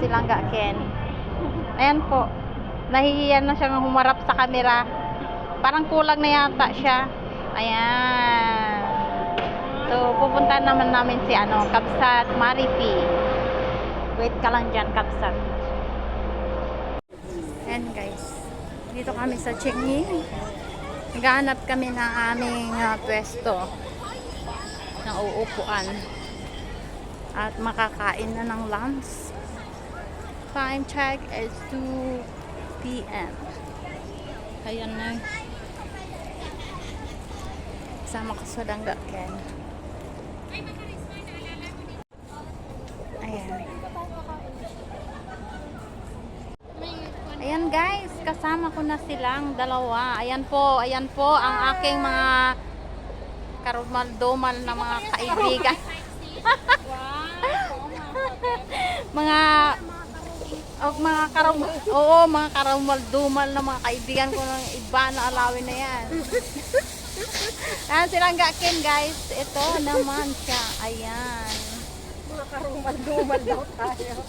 Si Langga Ken. Ayan po. Nahihiyan na siyang humarap sa camera. Parang kulang na yata siya. Ayan. So, pupunta naman namin si ano, Kapsat Maripi. Wait ka lang dyan, Kapsat. Ayan guys. Dito kami sa Chingy. Naghahanap kami ng aming ah, pwesto ng uupuan at makakain na ng lunch. Time check is 2 p.m. Ayan na. Sama ko sa Langga Ken. Ayan. Ayan guys, kasama ko na silang dalawa. Ayan po, ayan po ang aking mga karumal-dumal na mga kaibigan. mga oh, mga karum oo, mga karumal-dumal na mga kaibigan ko ng iba na alawin na yan. Ayan silang gakin guys. Ito naman siya. Ayan. Mga karumal-dumal daw tayo.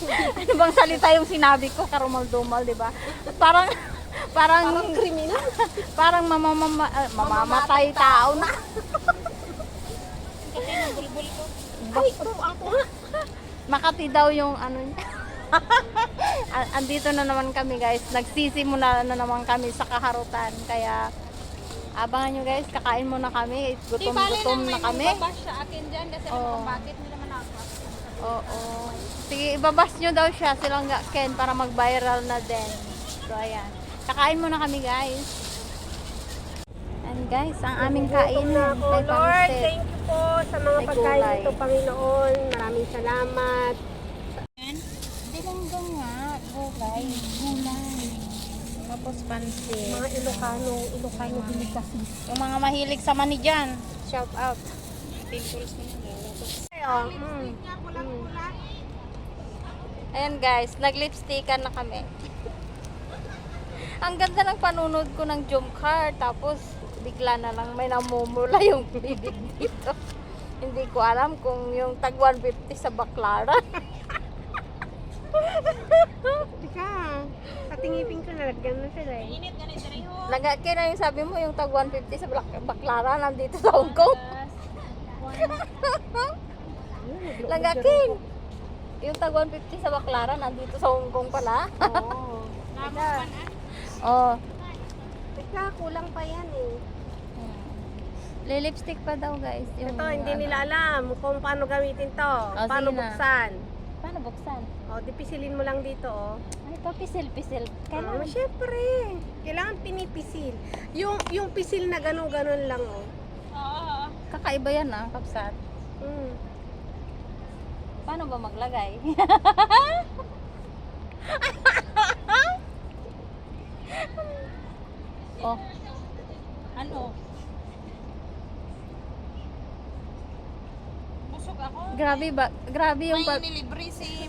Ano bang salita yung sinabi ko? Karumal-dumal, di ba? Parang, parang, Parang kriminal. parang mamamama, ah, mamamatay tao na. Ay, ito ako nga. Makati daw yung ano niya. Andito na naman kami guys. Nagsisimula na naman kami sa kaharutan. Kaya, abangan nyo guys, kakain muna kami. Gutom-gutom na kami. Babash sa akin dyan kasi oh. bakit nila man ako. Oo. Sige, ibabas nyo daw siya silang ga- Ken para mag-viral na din. So, ayan. Kakain muna kami, guys. And guys, ang aming kain. na ako, May Lord. Thank you po sa mga May pagkain nito, Panginoon. Maraming salamat. Gulay. Gulay. Tapos pansit. Mga Ilocano, Ilocano delicacy. Yung mga mahilig sa mani dyan. Shout out. Oh, mm. Mm. Ayan guys, nag-lipstickan na kami. Ang ganda ng panunod ko ng jump car. Tapos, bigla na lang may namumula yung bibig dito. Hindi ko alam kung yung tag 150 sa Baclaran. Di ka. Katingipin ko nalagyan na sila eh. Init ka na yung sabi mo, yung tag 150 sa Blac- Baclaran nandito sa Hong Kong. Lagakin! Yung tag 150 sa Baclaran nandito sa Hong Kong pala. Oo. Teka. oh. Teka, kulang pa yan eh. Lilipstick pa daw guys. Yung, Ito, hindi ano. nila alam kung paano gamitin to. Oh, paano sige na. buksan. Paano buksan? O, di pisilin mo lang dito, oh. Ito, pisil-pisil. Oh, Kailangan. syempre. Kailangan pinipisil. Yung yung pisil na ganun-ganun lang, oh. Kakaiba yan ah, kapsat. Mm. Paano ba maglagay? oh, Ano? Busog ako. grabe ba? Grabe yung May pa- nilibre si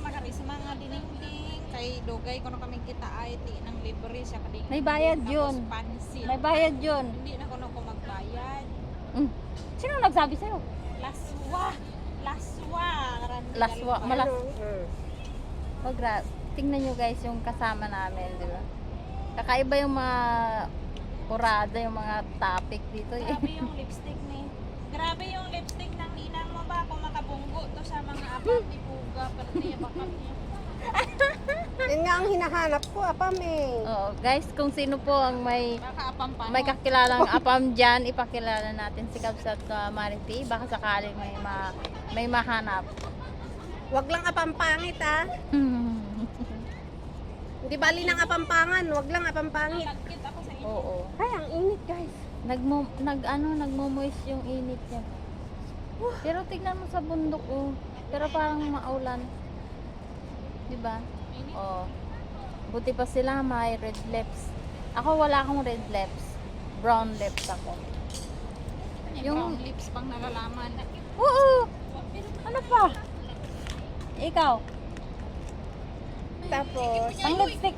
Dugay ko na kami kita ay ti ng libre siya kading. May bayad yun. pansit. May bayad yun. Hindi na ko na ko magbayad. Mm. Sino nagsabi sa'yo? Laswa. Laswa. Laswa. Malas. Ano? Mm. Oh, gra- Tingnan nyo guys yung kasama namin, di ba? Kakaiba yung mga kurada, yung mga topic dito. Eh. Grabe yung lipstick ni. Grabe yung lipstick ng ninang mo ba kung makabunggo to sa mga apat ni Puga para niya bakit niya. Yan nga ang hinahanap ko, apam eh. Oh, guys, kung sino po ang may Baka apampan. may kakilalang apam dyan, ipakilala natin si Kapsat uh, Mariti. Baka sakaling may ma may mahanap. Wag lang apam pangit, ah. Hindi bali ng apampangan, wag lang apampangit. Nagkit ako sa inyo. Oo. Ay, ang init, guys. Nagmo nag ano, nagmo-moist yung init niya. Pero tignan mo sa bundok oh. Pero parang maulan. 'Di ba? Oh. Buti pa sila may red lips. Ako wala akong red lips. Brown lips ako. Yung, Yung- brown lips pang nalalaman. Oo. Ano pa? Ikaw, Tapos, pang lipstick.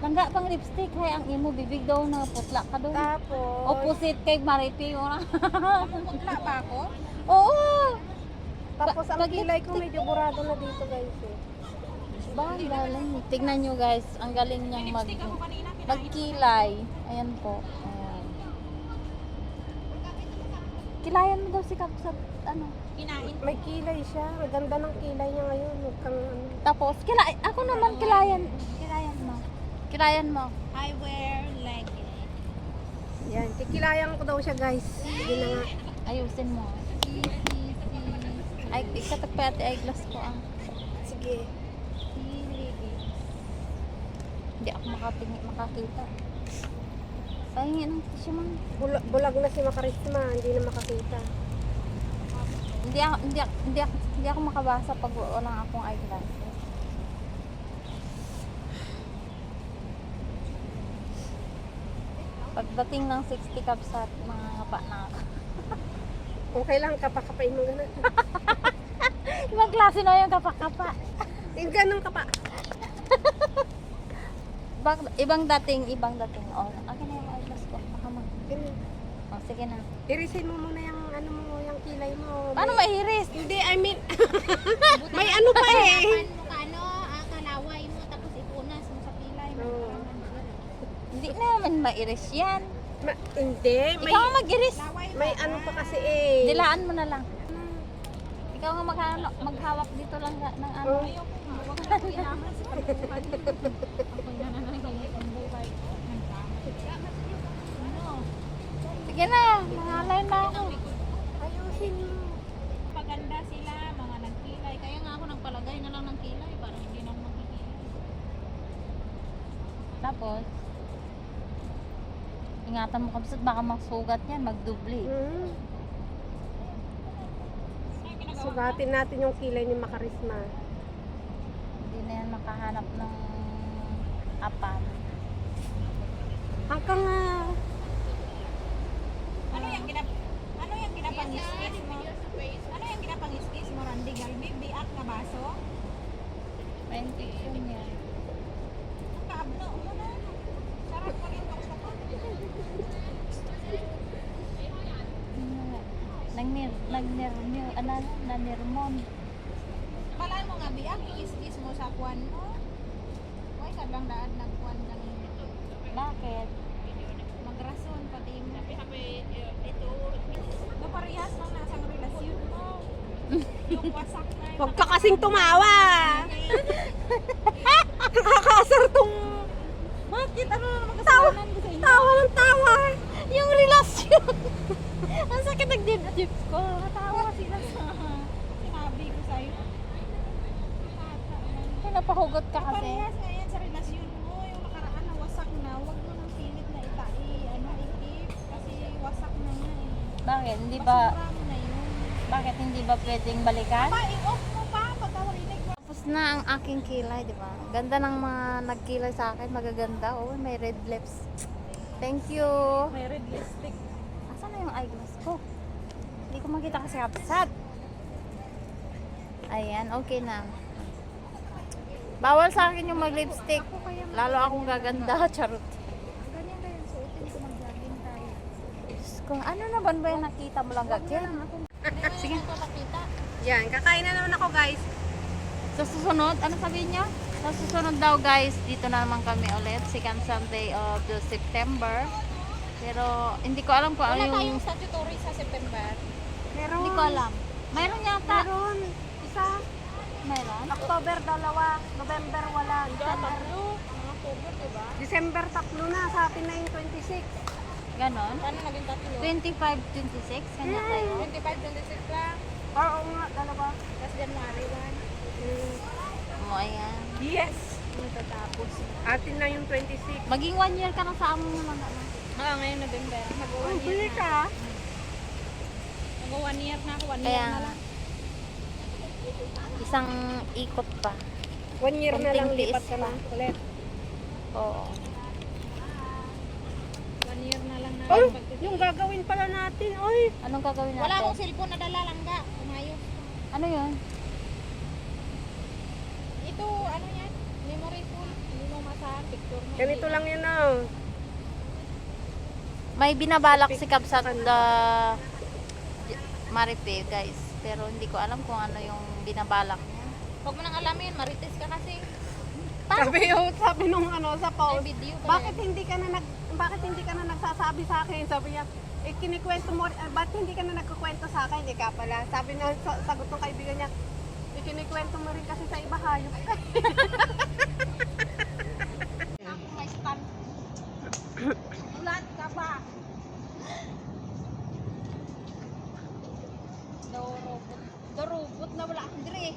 Langga pang lipstick hay ang imo bibig daw na putla ka doon. tapos, Opposite kay Maripi mo na. Putla pa ako? Oo. Tapos ang kilay ko medyo burado na dito guys eh. Ba, ang galing. Tignan nyo guys, ang galing niyang mag, magkilay. Ayan po. Ayan. Kilayan mo daw si Kap sa ano. Kinain. May kilay siya. Ang ganda ng kilay niya ngayon. Huwag kang ano. Tapos, kilay, ako naman kilayan. Kilayan mo. Kilayan mo. I wear leggings. Yan. Kikilayan ko daw siya guys. Sige na nga. Ayusin mo. Ay, ikatagpati eyeglass ko ang Sige. Hindi ako makatingin, makakita. Pahingin ng tissue man. Bula- bulag na si Makarisma. Hindi na makakita. Hindi ako, hindi, ako- hindi, ako, hindi ako makabasa pag walang akong eyeglass. Pagdating ng 60 cups at mga ngapa na ako. Kung kailangan kapakapain mo ganun. Ibang klase na yung kapa-kapa. Yung ganun ka pa. Ibang, ibang dating, ibang dating. Oh, akin na yung eyeglass ko. Baka mag... Ganun. Oh, sige na. Irisin mo muna yung ano mo, yung kilay mo. Paano May- mairis? Hindi, I mean, may ano pa eh. Ano ka ano, ah, kalaway mo, tapos ipunas mo sa pilay mo. Oo. Hindi naman mairis yan. Ma- hindi, may, Ikaw ang mag-iris. Laway may ano pa kasi eh. Dilaan mo na lang. Ikaw nga magha- maghawak dito lang ng ano. Oh. Ayoko Sige na, nangalay na ako. Ayusin mo. Paganda sila, mga nagkilay. Kaya nga ako nagpalagay na lang ng kilay para hindi na magkikilay. Tapos, ingatan mo kapsat, baka magsugat yan, magdubli. Hmm. Ko. Sugatin natin yung kilay ni Makarisma. Na yan makahanap ng apan. Hanggang nga. Ano yung ginap ano yung ginapangiskis mo? Ano yung ginapangiskis mo, Randy Galbi? Biak na baso? May infection yan. Kaabno mo na. Sarap mo rin sa pa. Nagnir, nagnir, ano, nanirmon. Nga biak, iiskis mo sa kwan mo. Uy, kadlang daan nagkwan ng Bakit? magrason pati mo. Ito. Ito parehas lang nasang relasyon mo. Yung wasak na Huwag ka kasing tumawa. Nakakasar tong Bakit? Ano na naman kasalanan ko sa inyo? tawa ng tawa. Yung relasyon! Ang sakit ng dibdib ko. Natawa sila sa sinabi ko sa'yo. Napahugot ka kasi. Parehas nga yan sa relasyon mo. Yung nakaraan na wasak na, huwag mo nang pilit na itai, ano, ikip. Kasi wasak na nga eh. Bakit? Hindi ba, Basura mo na yun. bakit hindi ba pwedeng balikan? Pa, i-off mo pa pagkawarinig mo. Tapos na ang aking kilay, di ba? Ganda ng mga nagkilay sa akin, magaganda. Oh, may red lips. Thank you. May red lipstick. Asan na yung eyeglass ko? Hindi ko makita kasi kapsat. Ayan, okay na. Bawal sa akin yung mag-lipstick. Lalo akong gaganda, charot. Ganyan kaya suotin ko mag-jogging tayo. Ano naman ba yung nakita mo lang, Ken? Sige. Yan, kakain na naman ako guys. Sa susunod, ano sabihin niya? Sa susunod daw guys, dito na naman kami ulit. Second Sunday of the September. Pero hindi ko alam kung ano Wala yung... tayong statutory sa September. Meron. Hindi ko alam. Mayroon yata. Meron. Isa. Mayroon? October dalawa. November wala. December. October, diba? December tatlo na. Sa atin na yung 26. Ganon? Paano naging tatlo? 25, 26? Kanya tayo. 25, 26 lang. Oo nga, dalawa. Tapos January 1. Hmm. Oh, ayan. Yes. Matatapos. Atin na yung 26. Maging one year ka na sa amo naman. Ano? Ah, ngayon November. Mag-1 Ang year na. ka. Mag-1 year na ako. 1 year na lang. Isang ikot pa. One year na lang lipat ka na ulit. Oo. 1 year na lang na. Oh, yung gagawin pala natin. Oy, Anong gagawin natin? Wala akong cellphone na dala lang ga. Umayos. Ano yun? Ito, ano yan? Memory full. Hindi mo masahan. Picture mo. ganito lang yun oh. May binabalak si Kapsat na Maripe, guys. Pero hindi ko alam kung ano yung binabalak niya. Huwag mo nang alamin, marites ka kasi. Sabi, oh, sabi nung ano sa May post, video bakit hindi ka na nag bakit hindi ka na nagsasabi sa akin? Sabi niya, eh, kinikwento mo, eh, ba't hindi ka na nagkukwento sa akin? Ika pala. Sabi na, sa, sagot ng kaibigan niya, eh, kinikwento mo rin kasi sa iba hayop ka. Ako may stand. Ulan ka ba? Daw robot. Daw robot na wala akong dire.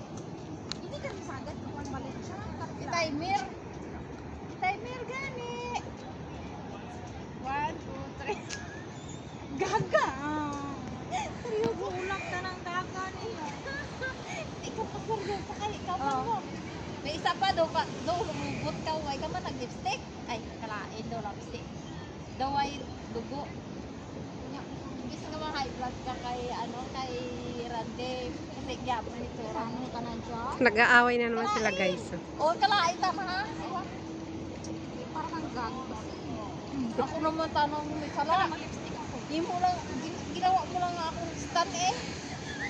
Hindi ka masagad kung ano malit siya. Timer. Timer gani. One, two, three. Gaga. Seryoso, ulak ka ng gaga niya. Ikaw pa seryoso kay ikaw pa Oo. mo. May isa pa daw ka, daw lumubot ka, way ka man nag-lipstick. Ay, kalain daw lipstick. Daw ay dugo. Nya, Gusto nga mga high blood ka kay, ano, kay Rande. Kasi gyapon ni Tura. Ano ka na dyan? Nag-aaway na naman sila guys. O, kalain tama ha? Parang ang gago kasi. Ako naman tanong may Kala, sala. mag-lipstick ako. Di mo lang, gin- ginawa mo lang akong stand eh.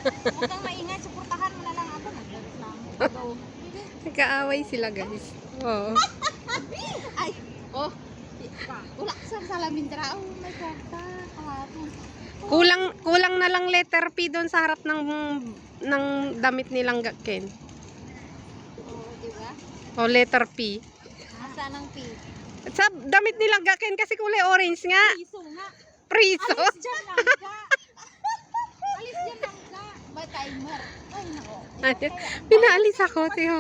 Huwag kang maingay, suportahan mo na lang ako. Nag-aaway sila guys. Oo. Ay, oh. Wala sa salamin dra. Oh my God. Kulang kulang na lang letter P doon sa harap ng ng damit nilang Ken. O letter P. Asa ng P? Sa damit nilang Ken kasi kulay orange nga. Piso nga. Priso. Alis dyan lang ka. Alis dyan lang ka. May timer. Ay, nako. Pinaalis ako, tiyo.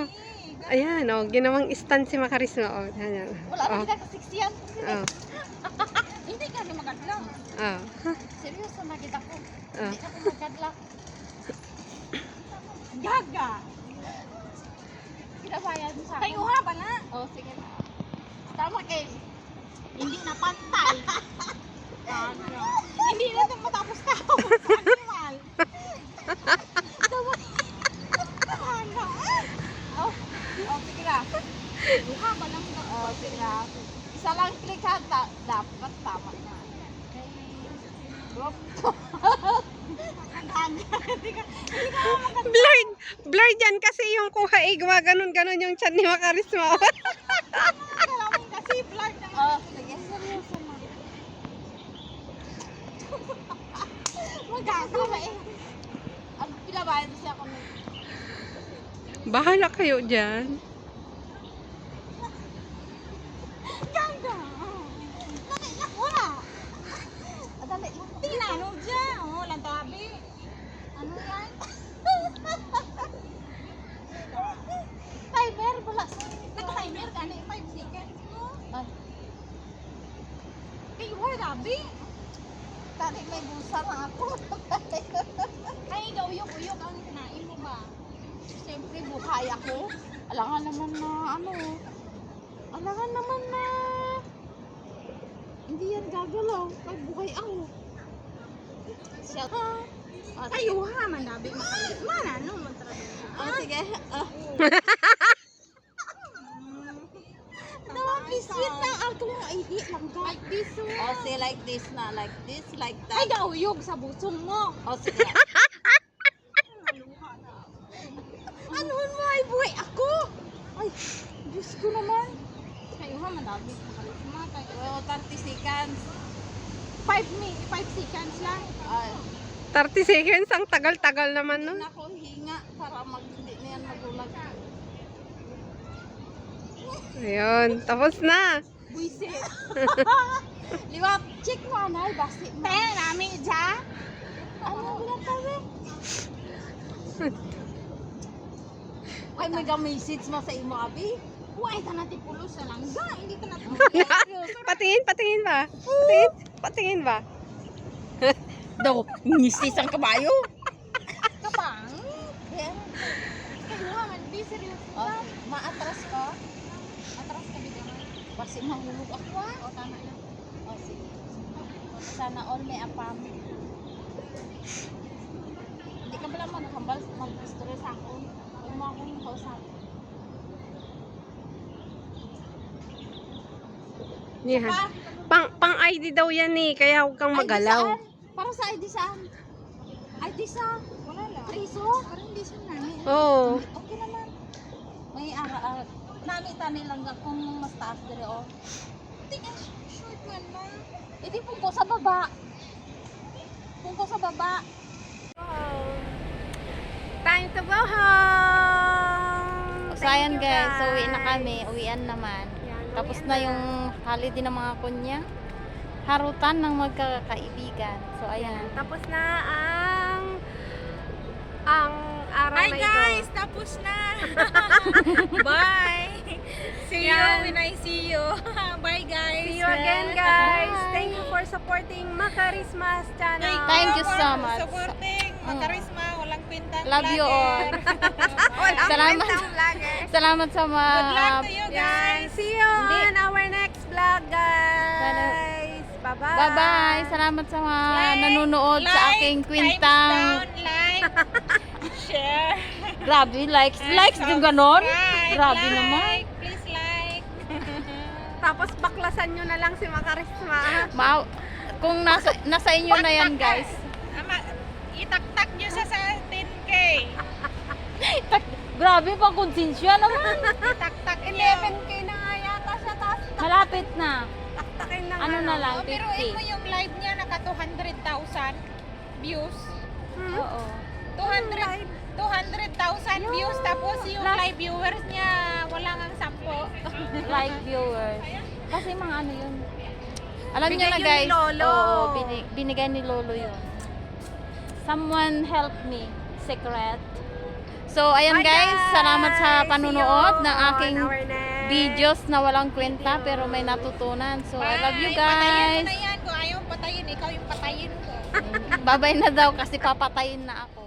Ayan, oh, ginawang stand si Makarisma. Oh, ayan. Wala Oh, oh. kita kasiksiyan. oh, Hindi ka rin magadlang. oh, Seryoso na kita ko. oh. Hindi ka magadlang. Gaga. Pinabayad mo sa akin. Kayo ha na? Oh, sige. Tama kay. Hindi na pantay. Gaga. Hindi na ito matapos ka. Animal. Tama. Gaga. Oh, oh, sige na. Luha ba lang na? Oh, sige na. Isa lang click ha. Ta- dapat tama na. Blurred. Blurred yan kasi eh, gumaganon-ganon yung chan ni Makarisma. Kasi blurred na. Oh. Magkasama eh. Ang pinabayad siya ng Bahala kayo dyan. Ganda! Dali na, wala! Dali lang. Tinanong dyan. Oh, lantabi. Ano yan? timer, wala. Naka-timer ka na 5 seconds mo. Ay, Ay, wala gabi. Tani may busa na ako. Ay, uyok-uyok ang kinain mo ba? Siyempre, buhay ako. Alangan naman na, ano, alangan naman na, hindi yan gagalaw. Pag buhay ako. Siya, ah, Ay, uha, mandabi. Mana, no, mantrabi. ah, sige. Ah, Nawapiswit ng alcohol ID lang ka. Oh, say like this na, like this, like Ay, that. gauyog sa busong mo. Oh, sige. Ano mo ay buhay ako? Ay, Diyos ko naman. Kayo ha, tayo. Well, 30 seconds. 5 mi, 5 seconds lang. Ah, 30 seconds, ang tagal-tagal naman nun. na ako hinga para mag, hindi na yan magulag. Ayun, tapos na. Buisit. Liwat, check mo, anay, basi mo. Te, nami dyan. Ano, wala tayo. Ay, may ga-message mo sa imo, abi. Huwag ka natin pulos sa langga. Hindi ka natin patingin, patingin ba? Patingin, patingin ba? Daw, misis ang kabayo. kapang. Ha, man. Di seryoso Oh, ka. maatras ka. Atras ka bigyan. Basi mahulog ako, ah. O, tama na. Oh, sige. Sana all may apam. Hindi ka pala maghambal, mag-story sa ako. Huwag mo akong kausap. Yan. Pa, Pang, pang ID daw yan eh, kaya huwag kang ID magalaw. saan? Para sa ID saan? Di sa. Wala lang. Priso? Parang di sa nani. Oo. Okay naman. May ara ara. Nami tani lang nga kung mas taas dire oh. Tingnan short man ma. Hindi pungko sa baba. Pungko sa baba. Time to go home! So ayan guys, so uwi na kami, uwian naman. Yan, Tapos uwian na yung holiday ng mga kunya. Harutan ng magkakaibigan. So ayan. Tapos na ang ang araw Hi na ito. guys, tapos na. Bye. See you Yan. when I see you. Bye guys. See you again guys. Thank you for supporting Makarismas channel. Thank you so much. Supporting Mm. Makarisma, walang pintang Love you all. Walang Salamat. kwentang vlogger. Salamat sa mga Good luck to you Yan. guys. See you Hindi. on our next vlog guys. Bye-bye. Bye-bye. Salamat sa mga nanonood sa Like, aking times kwintang. down, like, share. Grabe, likes. Likes din ganon. Grabe like, naman. Tapos baklasan nyo na lang si Makarisma. Ma kung nasa, nasa inyo na yan guys. Ama, itaktak nyo siya sa 10K. Grabe pa konsensya naman. Itaktak nyo. 11k na nga yata siya. Tapos Malapit na. taktakin ng Ano na lang, Oh, pero 50. mo yung live niya naka 200,000 views. Hmm? Oo. 200 200,000 views tapos yung Last- live viewers niya wala ngang 10. Like viewers. Kasi mga ano yun. Alam niyo na guys. Lolo. Oo, bini- binigay ni Lolo yun. Someone help me. Secret. So, ayan Bye, guys. Salamat sa panunood ng aking videos na walang kwenta pero may natutunan. So, I love you Bye. Patayin guys. na yan. Kung ayaw patayin, ikaw yung patayin ko. Babay na daw kasi papatayin na ako.